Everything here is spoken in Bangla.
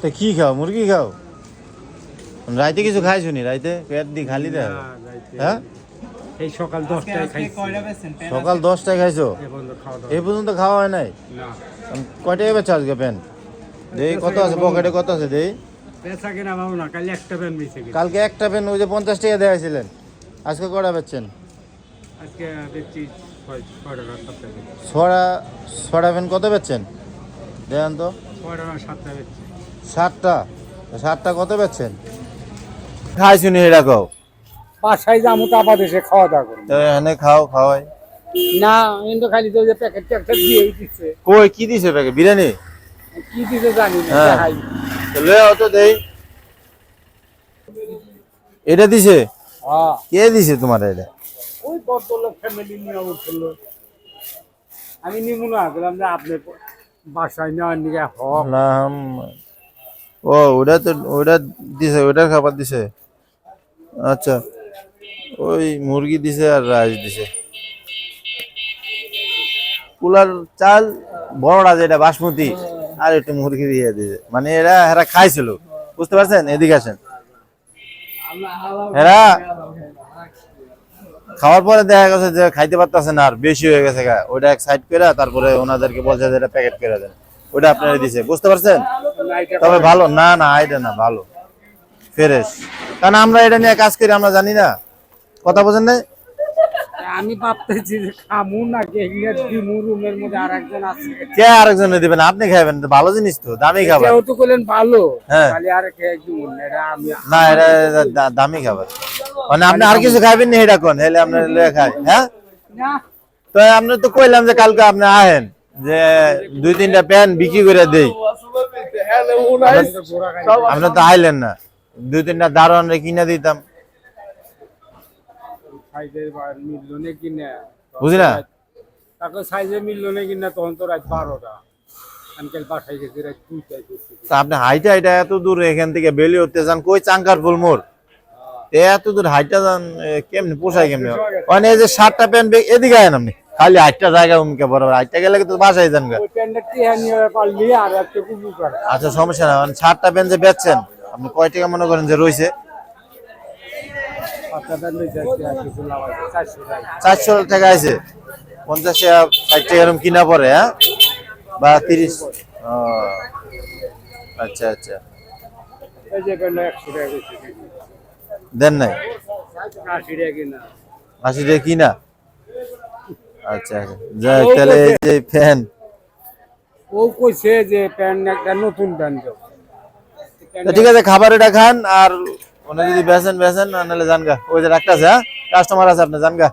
তা কি খাও? মুরগি খাও? রাইতে কিছু খাই শুনি রাইতে পেট দি খালি যাইতে। হ্যাঁ? এই সকাল দশটায় খাইছি সকাল দশটায় খাইছো? এই পর্যন্ত খাওয়া হয় নাই? না। কয়টায় বেচা আজকে প্যান দেই কত আছে? পকেটে কত আছে? দেই। একটা প্যান কালকে একটা পেন ওই যে পঞ্চাশ টাকা দেওয়াছিলেন আজকে কটা বেচছেন? ছড়া ছড়া পেন। কত বেচছেন? দেন তো। সাতটা সাতটা? সাতটা কত বেচছেন? খাই শুনি এটা কও। বাসায় যাব তো আবার এসে খাওয়া দাওয়া করব। তো এখানে খাও খাওয়াই। না কিন্তু খালি তো যে প্যাকেট ট্যাকেট দিয়ে দিচ্ছে। কই কি দিছে প্যাকে বিরিয়ানি? কি জানি না হ্যাঁ। তো লয়ে দেই। এটা দিছে? হ্যাঁ। কে দিছে তোমার এটা? ওই ফ্যামিলি নিয়ে উঠল। আমি নিমু না যে আপনি বাসায় নেওয়ার নিয়ে হক না হাম- ও ওটা তো ওটা দিছে ওটার খাবার দিছে? আচ্ছা। ওই মুরগি দিছে আর রাইস দিছে। কুলার চাল বড়টা যেটা, বাসমতি, আর একটু মুরগি দিয়ে দিছে। মানে এরা এরা খাইছিল। বুঝতে পারছেন? এদিকে আসেন। এরা খাওয়ার পরে দেখা গেছে যে খাইতে পারতেছে না আর বেশি হয়ে গেছে গা। ওইটা এক সাইড করে তারপরে ওনাদেরকে বলছে যে এটা প্যাকেট করে দেন। ওইটা আপনারা দিছে। বুঝতে পারছেন? তবে ভালো। না না এটা না ভালো। ফ্রেশ। কারণ আমরা এটা নিয়ে কাজ করি আমরা জানি না। কথা বোঝেন না আমি ভাবতেছি যে খামু না কে দিমু রুমের মধ্যে আর একজন আছে। কে আরেকজনে দিবেন আপনি খাবেন ভালো জিনিস তো দামি খাবার। কেউ তো করলেন ভালো। হ্যাঁ। খালি আর খেয়ে দিমু না এটা আমি না এটা দামি খাবার। মানে আপনি আর কিছু খাবেন না এটা কোন? হেলে আপনি লয়ে খাই হ্যাঁ? না। তো আমরা তো কইলাম যে কালকে আপনি আহেন যে দুই তিনটা প্যান বিক্রি করে দেই। আপনি তো আইলেন না দুই তিনটা দারোয়ান কিনে দিতাম। সাইজের মিললো না কিনা বুঝলি? তাকে সাইজে মিললো না কিনা তখন তো রাত বারোটা। আপনি হাইটা হাইটা এত দূর এখান থেকে বেলি উঠতে যান কই চাঙ্কার ফুল মোড় এত দূর হাইটা যান কেমনে পোষায় কেমনে? মানে এই যে সাতটা প্যান এদিকে আয়েন আপনি। খালি হাইটটা জায়গা উমকে বরাবর হাইটটা গেলে তো বাসায় যান আচ্ছা সমস্যা না মানে সাতটা প্যান যে বেচছেন আপনি কয় টাকা মনে করেন যে রয়েছে প্যান্ট চারশো টাকা। আছে পঞ্চাশ টাকা ষাট টাকা এরকম কিনা পরে হ্যাঁ? বা তিরিশ। আচ্ছা আচ্ছা। দেন নাই? আশি টাকা কিনা। না আচ্ছা আচ্ছা। যাক তাহলে এই যে ফ্যান। ও কইছে যে প্যান একটা নতুন প্যান্ট দাও। ঠিক আছে খাবার এটা খান আর ওনে যদি বেছেন বেছেন নাহলে জানগা। ওই যে রাখতেছে হ্যাঁ? কাস্টমার আছে আপনি জানগা।